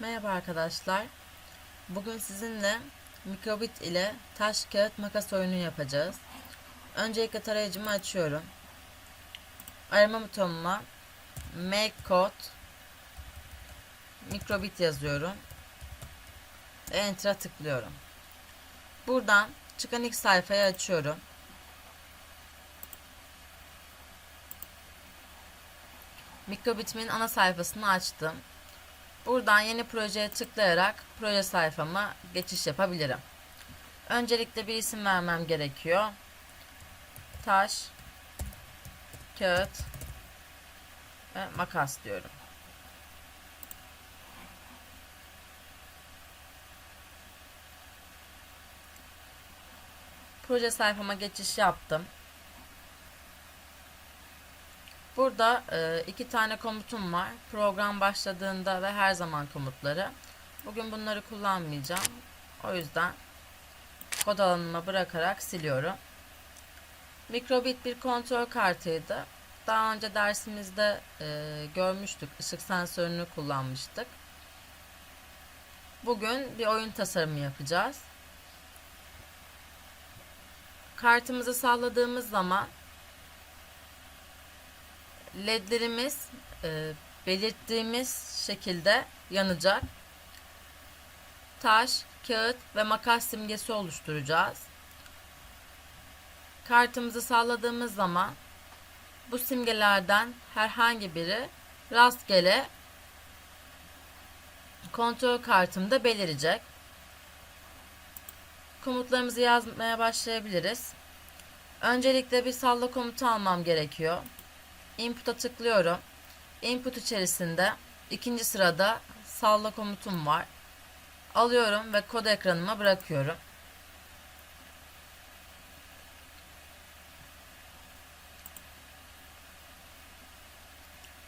Merhaba arkadaşlar. Bugün sizinle mikrobit ile taş kağıt makas oyunu yapacağız. Öncelikle tarayıcımı açıyorum. Arama butonuna make code mikrobit yazıyorum. Enter'a tıklıyorum. Buradan çıkan ilk sayfayı açıyorum. Mikrobit'imin ana sayfasını açtım. Buradan yeni projeye tıklayarak proje sayfama geçiş yapabilirim. Öncelikle bir isim vermem gerekiyor. Taş, kağıt ve makas diyorum. Proje sayfama geçiş yaptım. Burada e, iki tane komutum var. Program başladığında ve her zaman komutları. Bugün bunları kullanmayacağım. O yüzden kod alanıma bırakarak siliyorum. Mikrobit bir kontrol kartıydı. Daha önce dersimizde e, görmüştük. Işık sensörünü kullanmıştık. Bugün bir oyun tasarımı yapacağız. Kartımızı salladığımız zaman ledlerimiz e, belirttiğimiz şekilde yanacak. Taş, kağıt ve makas simgesi oluşturacağız. Kartımızı salladığımız zaman bu simgelerden herhangi biri rastgele kontrol kartımda belirecek. Komutlarımızı yazmaya başlayabiliriz. Öncelikle bir salla komutu almam gerekiyor. Input'a tıklıyorum. Input içerisinde ikinci sırada salla komutum var. Alıyorum ve kod ekranıma bırakıyorum.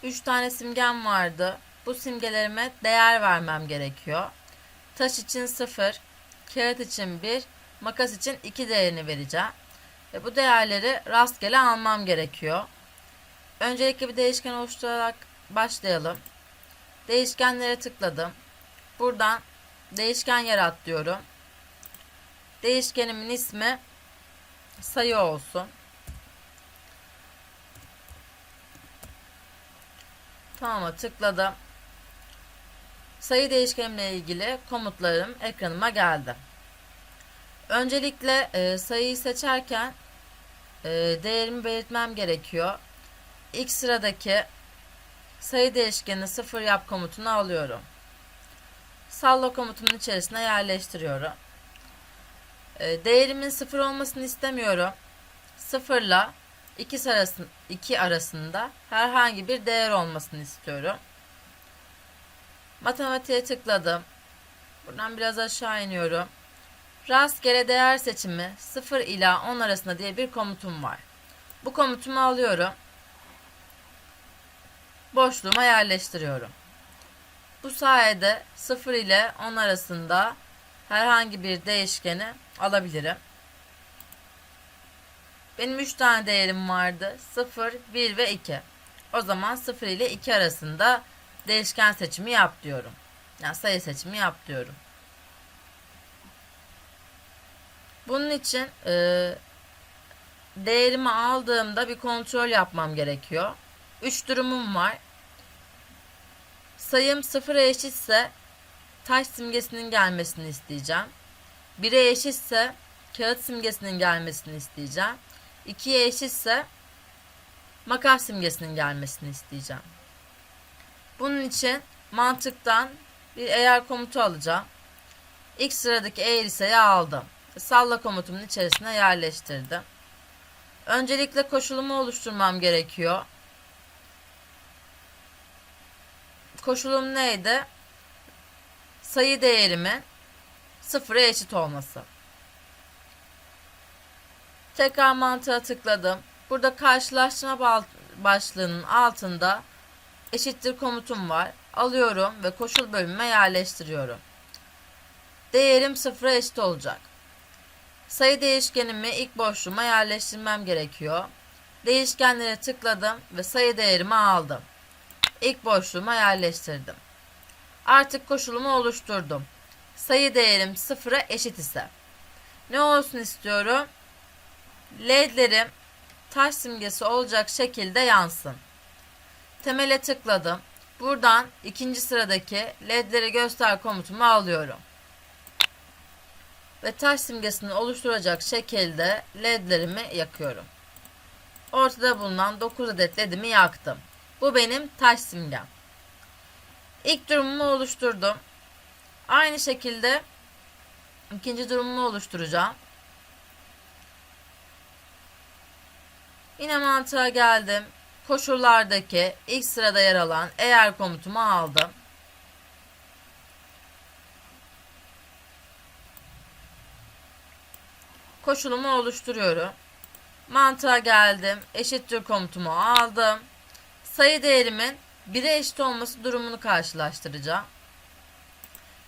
Üç tane simgem vardı. Bu simgelerime değer vermem gerekiyor. Taş için 0, kağıt için 1, makas için 2 değerini vereceğim. Ve bu değerleri rastgele almam gerekiyor. Öncelikle bir değişken oluşturarak başlayalım. Değişkenlere tıkladım. Buradan değişken yarat diyorum. Değişkenimin ismi sayı olsun. Tamam'a tıkladım. Sayı değişkenimle ilgili komutlarım ekranıma geldi. Öncelikle e, sayıyı seçerken e, değerimi belirtmem gerekiyor. İlk sıradaki sayı değişkeni sıfır yap komutunu alıyorum. Salla komutunun içerisine yerleştiriyorum. E, değerimin sıfır olmasını istemiyorum. Sıfırla 2 arasında, 2 arasında herhangi bir değer olmasını istiyorum. Matematiğe tıkladım. Buradan biraz aşağı iniyorum. Rastgele değer seçimi 0 ila 10 arasında diye bir komutum var. Bu komutumu alıyorum. Boşluğuma yerleştiriyorum. Bu sayede 0 ile 10 arasında herhangi bir değişkeni alabilirim. Benim 3 tane değerim vardı. 0, 1 ve 2. O zaman 0 ile 2 arasında değişken seçimi yap diyorum. Yani sayı seçimi yap diyorum. Bunun için e, değerimi aldığımda bir kontrol yapmam gerekiyor. 3 durumum var. Sayım 0'a eşitse taş simgesinin gelmesini isteyeceğim. 1'e eşitse kağıt simgesinin gelmesini isteyeceğim. 2'ye eşitse makas simgesinin gelmesini isteyeceğim. Bunun için mantıktan bir eğer komutu alacağım. İlk sıradaki eğer ise'yi aldım. Salla komutumun içerisine yerleştirdim. Öncelikle koşulumu oluşturmam gerekiyor. Koşulum neydi? Sayı değerimin sıfıra eşit olması. Tekrar mantığa tıkladım. Burada karşılaştırma başlığının altında eşittir komutum var. Alıyorum ve koşul bölümüme yerleştiriyorum. Değerim sıfıra eşit olacak. Sayı değişkenimi ilk boşluğuma yerleştirmem gerekiyor. Değişkenlere tıkladım ve sayı değerimi aldım. İlk boşluğuma yerleştirdim. Artık koşulumu oluşturdum. Sayı değerim sıfıra eşit ise. Ne olsun istiyorum? LED'lerim taş simgesi olacak şekilde yansın. Temele tıkladım. Buradan ikinci sıradaki ledleri göster komutumu alıyorum. Ve taş simgesini oluşturacak şekilde ledlerimi yakıyorum. Ortada bulunan 9 adet ledimi yaktım. Bu benim taş simgem. İlk durumumu oluşturdum. Aynı şekilde ikinci durumumu oluşturacağım. Yine mantığa geldim. Koşullardaki ilk sırada yer alan eğer komutumu aldım. Koşulumu oluşturuyorum. Mantığa geldim. Eşittir komutumu aldım. Sayı değerimin 1'e eşit olması durumunu karşılaştıracağım.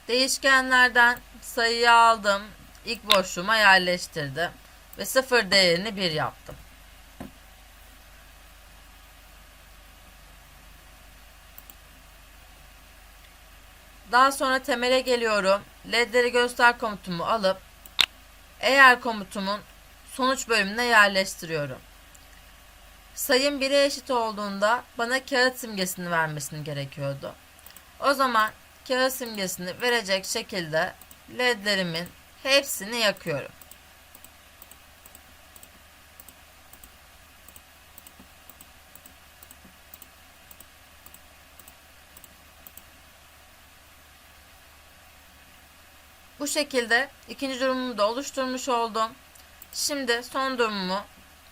Değişkenlerden sayıyı aldım. İlk boşluğuma yerleştirdim. Ve sıfır değerini 1 yaptım. Daha sonra temele geliyorum. LED'leri göster komutumu alıp eğer komutumun sonuç bölümüne yerleştiriyorum. Sayım 1'e eşit olduğunda bana kağıt simgesini vermesini gerekiyordu. O zaman kağıt simgesini verecek şekilde ledlerimin hepsini yakıyorum. Bu şekilde ikinci durumumu da oluşturmuş oldum. Şimdi son durumumu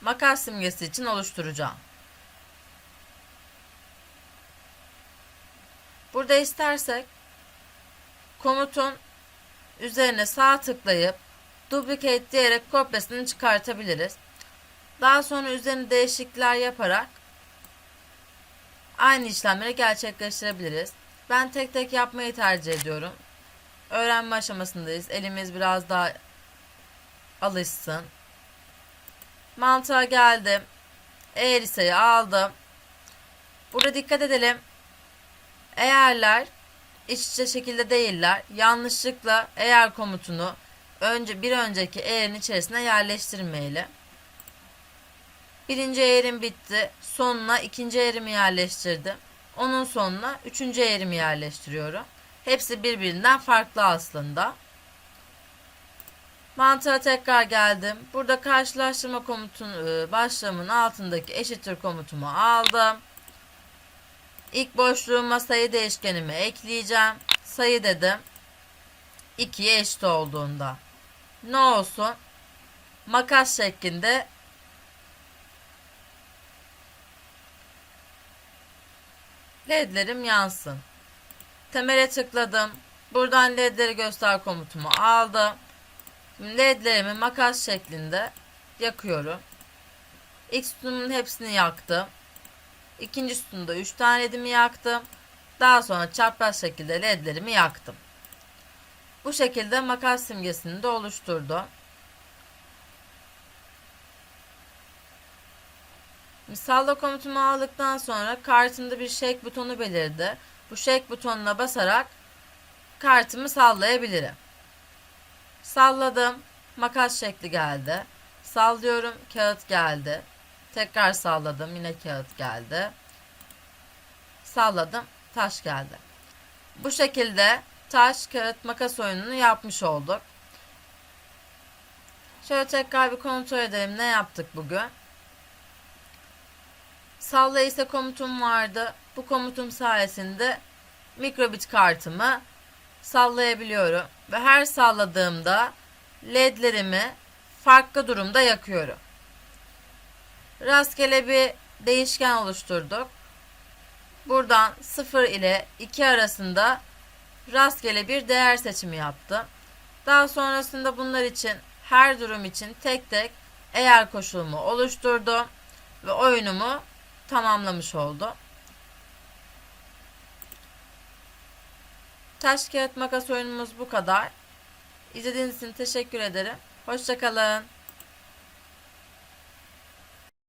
makas simgesi için oluşturacağım. Burada istersek komutun üzerine sağ tıklayıp duplicate diyerek kopyasını çıkartabiliriz. Daha sonra üzerine değişiklikler yaparak aynı işlemleri gerçekleştirebiliriz. Ben tek tek yapmayı tercih ediyorum. Öğrenme aşamasındayız. Elimiz biraz daha alışsın. Mantığa geldim. Eğer iseyi aldım. Burada dikkat edelim. Eğerler iç içe şekilde değiller. Yanlışlıkla eğer komutunu önce bir önceki eğerin içerisine yerleştirmeyelim. Birinci eğerim bitti. Sonuna ikinci eğerimi yerleştirdim. Onun sonuna üçüncü eğerimi yerleştiriyorum. Hepsi birbirinden farklı aslında. Mantığa tekrar geldim. Burada karşılaştırma komutun e, başlığımın altındaki eşittir komutumu aldım. İlk boşluğuma sayı değişkenimi ekleyeceğim. Sayı dedim. 2'ye eşit olduğunda. Ne olsun? Makas şeklinde ledlerim yansın. Temele tıkladım. Buradan ledleri göster komutumu aldım. Ledlerimi makas şeklinde yakıyorum. İlk sütunumun hepsini yaktım. İkinci sütunda 3 tane ledimi yaktım. Daha sonra çapraz şekilde ledlerimi yaktım. Bu şekilde makas simgesini de oluşturdum. Salla komutumu aldıktan sonra kartımda bir shake butonu belirdi. Bu shake butonuna basarak kartımı sallayabilirim. Salladım. Makas şekli geldi. Sallıyorum. Kağıt geldi. Tekrar salladım. Yine kağıt geldi. Salladım. Taş geldi. Bu şekilde taş, kağıt, makas oyununu yapmış olduk. Şöyle tekrar bir kontrol edelim ne yaptık bugün. Salla ise komutum vardı. Bu komutum sayesinde mikrobit kartımı sallayabiliyorum. Ve her salladığımda ledlerimi farklı durumda yakıyorum. Rastgele bir değişken oluşturduk. Buradan 0 ile 2 arasında rastgele bir değer seçimi yaptım. Daha sonrasında bunlar için her durum için tek tek eğer koşulumu oluşturdum ve oyunumu tamamlamış oldu. Taş kağıt makas oyunumuz bu kadar. İzlediğiniz için teşekkür ederim. Hoşçakalın.